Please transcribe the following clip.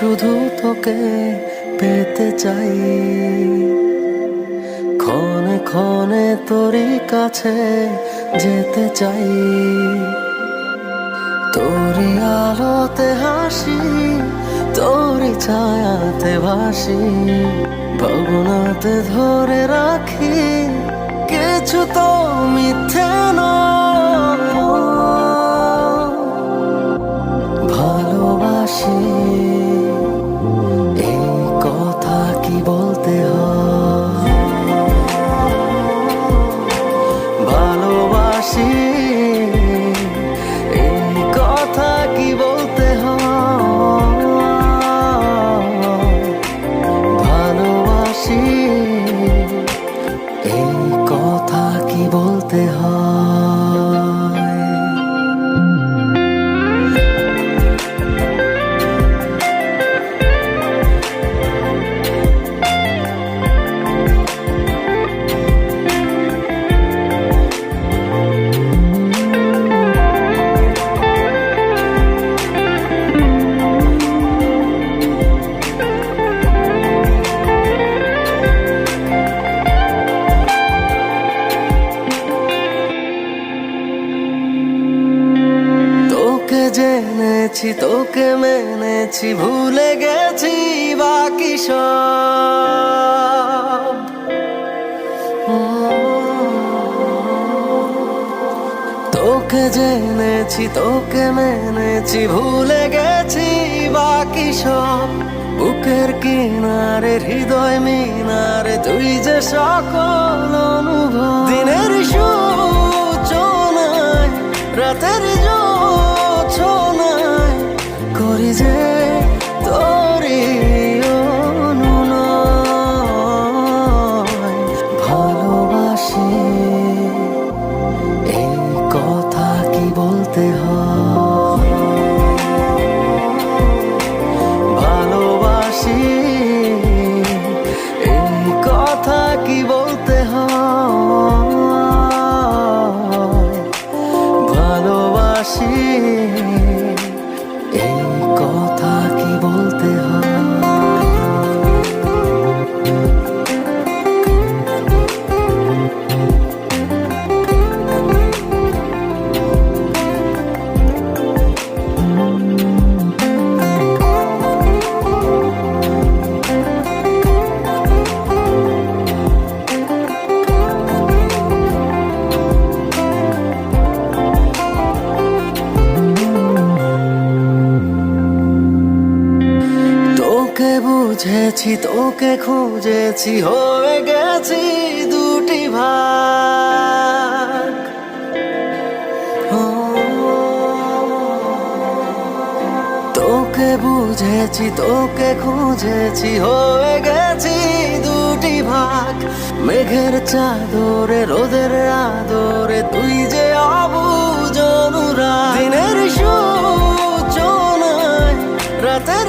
শুধু তোকে পেতে চাই। ক্ষণে ক্ষণে তোরই কাছে যেতে চাই। তোরই আলোতে হাসি, তোরই ছায়াতে ভাসি। ভাবনাতে ধরে রাখি, কিছু তো মিথ্যে জেনেছি তোকে মেনেছি, ভুলে গেছি বাকি সব? তোকে জেনেছি, তোকে মেনেছি, ভুলে গেছি বাকি সব? বুকের কিনারে, হৃদয় মিনারে, তুই যে সকল অনুভব। দিনের সূচনায়, রাতের জোছনায় easy বুঝেছি, তোকে খুঁজেছি, হয়ে গেছি দুটি ভাগ। তোকে বুঝেছি, তোকে খুঁজেছি, হয়ে গেছি দুটি ভাগ। মেঘের চাদরে, রোদের আদরে, তুই যে অবুজ অনুরাগ। দিনের সূচনায়, রাতের